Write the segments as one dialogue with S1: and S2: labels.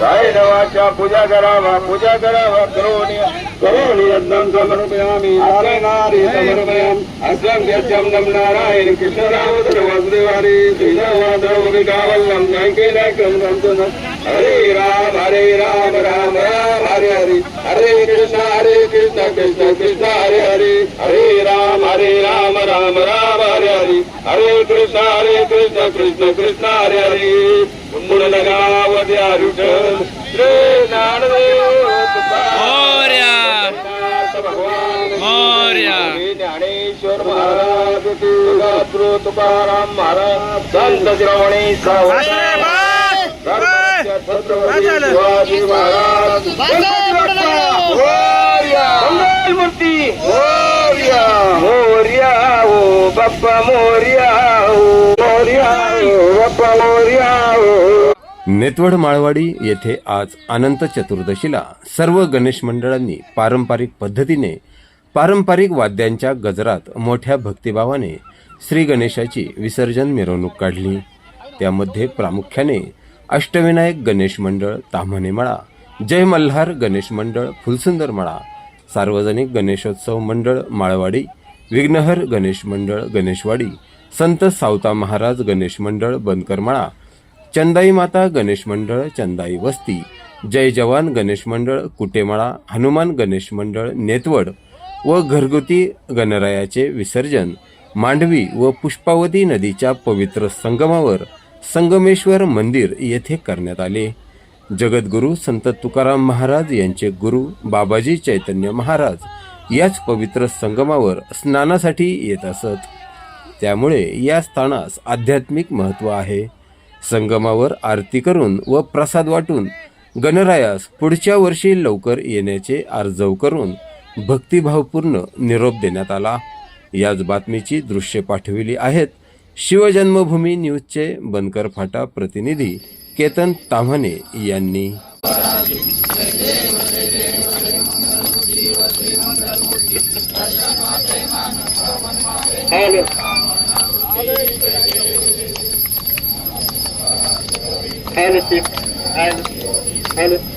S1: काय देवाच्या पूजा करावा पूजा करावा करोणी करोणी यज्ञं समर्पयामि नारे नारे समर्पयामि अस्यं यज्ञं नम नारायण कृष्ण दामोदर वासुदेवारी श्रीरामाधव विकावल्लम जयकेलाकं रंजन हरे राम हरे राम राम राम हरे हरे हरे कृष्ण हरे कृष्ण कृष्ण कृष्ण हरे हरे हरे राम हरे राम राम राम हरे हरे हरे कृष्ण हरे कृष्ण कृष्ण कृष्ण हरे हरे मुंडलगावते तुकाराम महाराज संत श्रवणी शिवाजी महाराज. मोर्या मोर्या ओ बाप्पा मोर्या ओ मोर्या ओ बाप्पा मोर्या ओ
S2: नेतवड माळवाडी येथे आज अनंत चतुर्दशीला सर्व गणेश मंडळांनी पारंपरिक पद्धतीने पारंपरिक वाद्यांच्या गजरात मोठ्या भक्तिभावाने श्री गणेशाची विसर्जन मिरवणूक काढली. त्यामध्ये प्रामुख्याने अष्टविनायक गणेश मंडळ ताम्हाणे मळा जय मल्हार गणेश मंडळ फुलसुंदर मळा सार्वजनिक गणेशोत्सव मंडळ माळवाडी विघ्नहर गणेश मंडळ गणेशवाडी संत सावता महाराज गणेश मंडळ बनकरमाळा चंदाई माता गणेश मंडळ चंदाई वस्ती जय जवान गणेश मंडळ कुटेमाळा हनुमान गणेश मंडळ नेतवड व घरगुती गणरायाचे विसर्जन मांडवी व पुष्पावती नदीच्या पवित्र संगमावर संगमेश्वर मंदिर येथे करण्यात आले. जगद्गुरू संत तुकाराम महाराज यांचे गुरु बाबाजी चैतन्य महाराज याच पवित्र संगमावर स्नानासाठी येत असत. त्यामुळे या स्थानास आध्यात्मिक महत्त्व आहे. संगमावर आरती करून व प्रसाद वाटून गणरायास पुढच्या वर्षी लवकर येण्याचे आर्जव करून भक्तिभावपूर्ण निरोप देण्यात आला. याच बातमीची दृश्ये पाठविली आहेत शिवजन्मभूमी न्यूजचे बनकर फाटा प्रतिनिधी केतन ताम्हाणे यांनी
S1: Hello. Hello. Hello.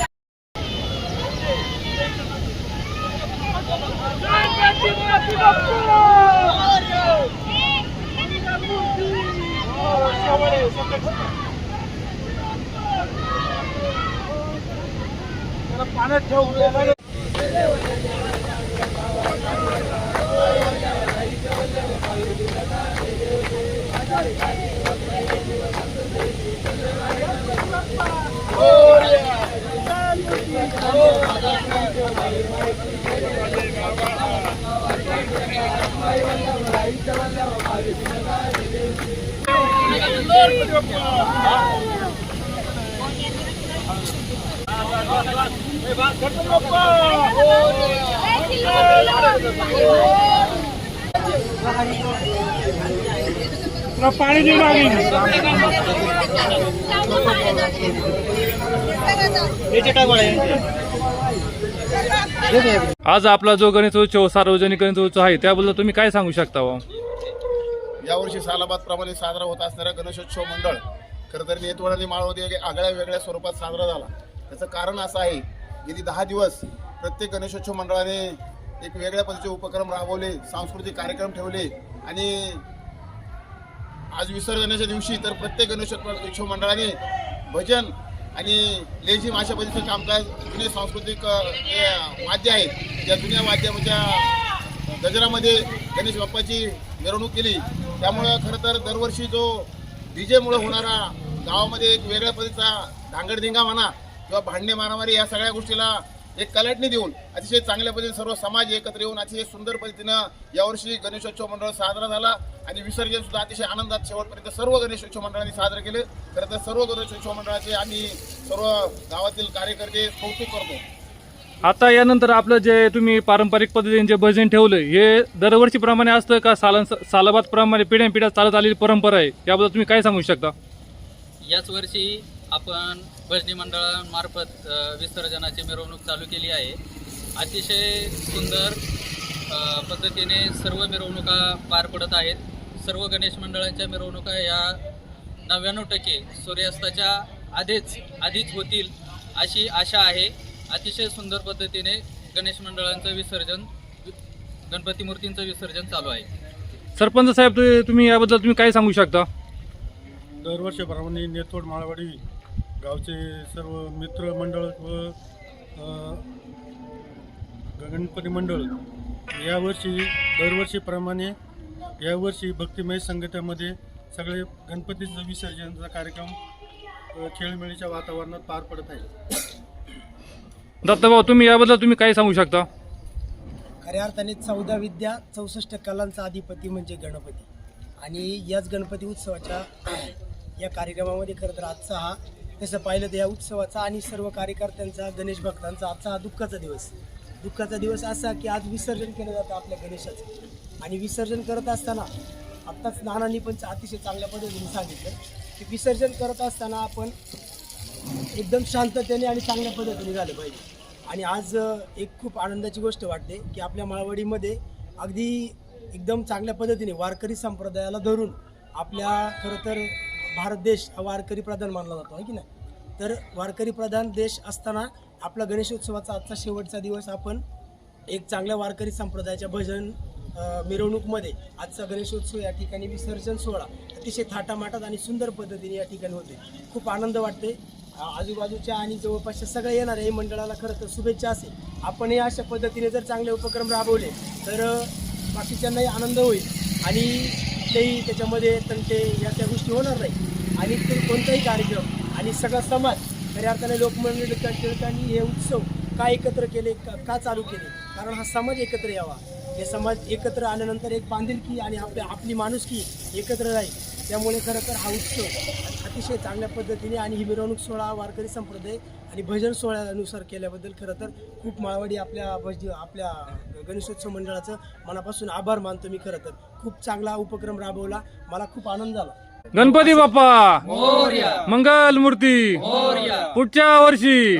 S1: पाण्यात ठेवून
S3: Thank you.
S4: पाणी देऊ लागेल आज आपला जो गणेशोत्सव सार्वजनिक गणेशोत्सव आहे त्याबद्दल तुम्ही काय सांगू शकता हो?
S5: यावर्षी सालाबादप्रमाणे साजरा होत असणारा गणेशोत्सव मंडळ खरं तर नेतवड आणि माळवती आगळ्या वेगळ्या स्वरूपात साजरा झाला त्याचं कारण असं आहे गेली दहा दिवस प्रत्येक गणेशोत्सव मंडळाने एक वेगळ्या पद्धतीचे उपक्रम राबवले सांस्कृतिक कार्यक्रम ठेवले आणि आज विसर्जनाच्या दिवशी तर प्रत्येक गणेशोत्सव मंडळाने भजन आणि लेझिम अशा पद्धतीचं कामकाज जुने सांस्कृतिक वाद्य आहेत ज्या जुन्या वाद्याच्या गजरामध्ये गणेश बाप्पाची मिरवणूक केली. त्यामुळं खरं तर दरवर्षी जो डीजेमुळे होणारा गावामध्ये एक वेगळ्या पद्धतीचा धांगडधिंगा म्हणा किंवा भांडणे मारामारी या सगळ्या गोष्टीला एक कलटणी देऊन अतिशय चांगल्या पद्धतीने सर्व समाज एकत्र येऊन अतिशय सुंदर पद्धतीनं यावर्षी गणेशोत्सव मंडळ साजरा झाला आणि विसर्जन सुद्धा अतिशय आनंदात शेवटपर्यंत सर्व गणेशोत्सव मंडळांनी साजरे केले. खरं तर सर्व गणेशोत्सव मंडळाचे आम्ही सर्व गावातील कार्यकर्ते कौतुक करतो.
S4: आता यानंतर आपलं जे तुम्ही पारंपरिक पद्धतीने जे भजन ठेवलं हे दरवर्षीप्रमाणे असतं का साला सालाबाद प्रमाणे पिढ्या पिढ्या चालत आलेली परंपरा आहे? याबद्दल तुम्ही काय सांगू शकता?
S6: याच वर्षी आपण भजनी मंडळामार्फत विसर्जनाची मिरवणूक चालू केली आहे. अतिशय सुंदर पद्धतीने सर्व मिरवणुका पार पडत आहेत. सर्व गणेश मंडळांच्या मिरवणुका या नव्याण्णव टक्के सूर्यास्ताच्या आधीच आधीच होतील अशी आशा आहे. अतिशय सुंदर पद्धतीने गणेश मंडळांचं विसर्जन गणपती मूर्तींचं विसर्जन चालू आहे.
S4: सरपंच साहेब तु- तुम्ही याबद्दल तुम्ही काय सांगू शकता?
S7: दरवर्षीप्रमाणे नेतोड माळवाडी गावचे सर्व मित्र मंडळ व गणपती मंडळ यावर्षी दरवर्षीप्रमाणे यावर्षी भक्तिमय संगीतामध्ये सगळे गणपतीचं विसर्जनाचा कार्यक्रम खेळमेळीच्या वातावरणात पार पडत आहे.
S4: दत्ताभाऊ तुम्ही याबद्दल तुम्ही काय सांगू शकता?
S8: खऱ्या अर्थाने चौदा विद्या चौसष्ट कलांचा अधिपती म्हणजे गणपती. आणि याच गणपती उत्सवाच्या या कार्यक्रमामध्ये खरं तर आजचा हा तसं पाहिलं तर या उत्सवाचा आणि सर्व कार्यकर्त्यांचा गणेश भक्तांचा आजचा हा दुःखाचा दिवस. दुःखाचा दिवस असा की आज विसर्जन केलं जातं आपल्या गणेशाचं. आणि विसर्जन करत असताना आत्ताच नानांनी पण अतिशय चांगल्या पद्धतीने सांगितलं की विसर्जन करत असताना आपण एकदम शांततेने आणि चांगल्या पद्धतीने झालं पाहिजे. आणि आज एक खूप आनंदाची गोष्ट वाटते की आपल्या माळवाडीमध्ये अगदी एकदम चांगल्या पद्धतीने वारकरी संप्रदायाला धरून आपल्या खरं तर भारत देश हा वारकरी प्रधान मानला जातो आहे की नाही? तर वारकरी प्रधान देश असताना आपला गणेशोत्सवाचा आजचा शेवटचा दिवस आपण एक चांगल्या वारकरी संप्रदायाच्या भजन मिरवणूकमध्ये आजचा गणेशोत्सव या ठिकाणी विसर्जन सोहळा अतिशय थाटामाटात आणि सुंदर पद्धतीने या ठिकाणी होते खूप आनंद वाटते आजूबाजूच्या आणि जवळपासच्या सगळ्या येणाऱ्या हे मंडळाला खरं तर शुभेच्छा असेल. आपण हे अशा पद्धतीने जर चांगले उपक्रम राबवले तर बाकीच्यांनाही आनंद होईल आणि कुठलेही त्याच्यामध्ये तंटे या त्या गोष्टी होणार नाही. आणि ते कोणताही कार्यक्रम आणि सगळा समाज खऱ्या अर्थाने लोकमंडळ टिळकांनी हे उत्सव का एकत्र केले का का चालू केले? कारण हा समाज एकत्र यावा. हे समाज एकत्र आल्यानंतर एक बांधिलकी आणि आपल्या आपली माणुसकी एकत्र राहील. त्यामुळे खरं तर हा उत्सव अतिशय चांगल्या पद्धतीने आणि ही मिरवणूक सोहळा वारकरी संप्रदाय आणि भजन सोहळ्यानुसार केल्याबद्दल खरं तर खूप माळवाडी आपल्या भज आपल्या गणेशोत्सव मंडळाचं मनापासून आभार मानतो मी खरं तर. खूप चांगला उपक्रम राबवला. मला खूप आनंद झाला.
S4: गणपती बाप्पा! मंगल मूर्ती पुढच्या वर्षी!